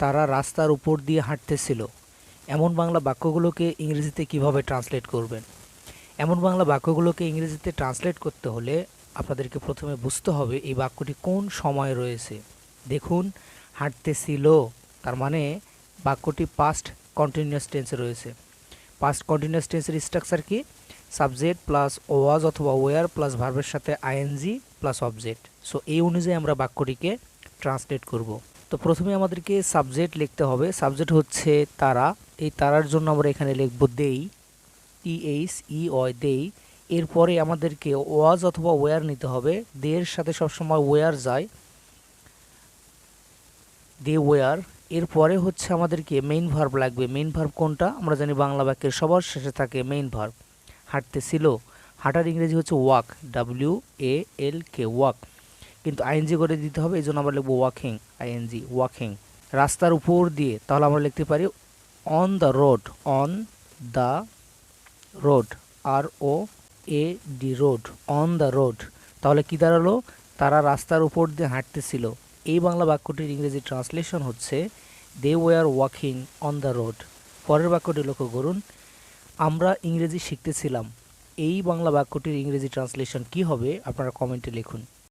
তারা রাস্তার উপর দিয়ে হাঁটতেছিল। এমন বাংলা বাক্যগুলোকে ইংরেজিতে কীভাবে ট্রান্সলেট করবেন? এমন বাংলা বাক্যগুলোকে ইংরেজিতে ট্রান্সলেট করতে হলে আপনাদেরকে প্রথমে বুঝতে হবে এই বাক্যটি কোন সময় রয়েছে। দেখুন, হাঁটতেছিল, তার মানে বাক্যটি পাস্ট কন্টিনিউয়াস টেন্সে রয়েছে। পাস্ট কন্টিনিউয়াস টেন্সের স্ট্রাকচার কি? সাবজেক্ট প্লাস ওয়াজ অথবা ওয়ার প্লাস ভার্বের সাথে আইএনজি প্লাস অবজেক্ট সো এই অনুযায়ী আমরা বাক্যটিকে ট্রান্সলেট করব। তো প্রথমে আমাদেরকে সাবজেক্ট লিখতে হবে। সাবজেক্ট হচ্ছে তারা। এই তারার জন্য আমরা এখানে লিখব দেই। টি এইচ ই অয় দেই। এরপরে আমাদেরকে ওয়াজ অথবা ওয়ার নিতে হবে। দের সাথে সবসময় ওয়ার যায়। দে ওয়ার এরপরে হচ্ছে আমাদেরকে মেইন ভার্ব লাগবে। মেইন ভার্ব কোনটা? আমরা জানি বাংলা বাক্যের সবার শেষে থাকে মেইন ভার্ব হাঁটতেছিল। হাঁটার ইংরেজি হচ্ছে walk W A L K walk কিন্তু আইএনজি করে দিতে হবে এই জন্য আমরা লিখব ওয়াকিং, আইএনজি, ওয়াকিং। রাস্তার উপর দিয়ে, তাহলে আমরা লিখতে পারি on the road on the road R O A D road on the road তাহলে কী দাঁড়াল? তারা রাস্তার উপর দিয়ে হাঁটতেছিল। এই বাংলা বাক্যটির ইংরেজি ট্রান্সলেশন হচ্ছে they were walking on the road পরের বাক্যটি লক্ষ্য করুন, আমরা ইংরেজি শিখতেছিলাম। এই বাংলা বাক্যটির ইংরেজি ট্রান্সলেশন কি হবে? আপনারা কমেন্টে লিখুন।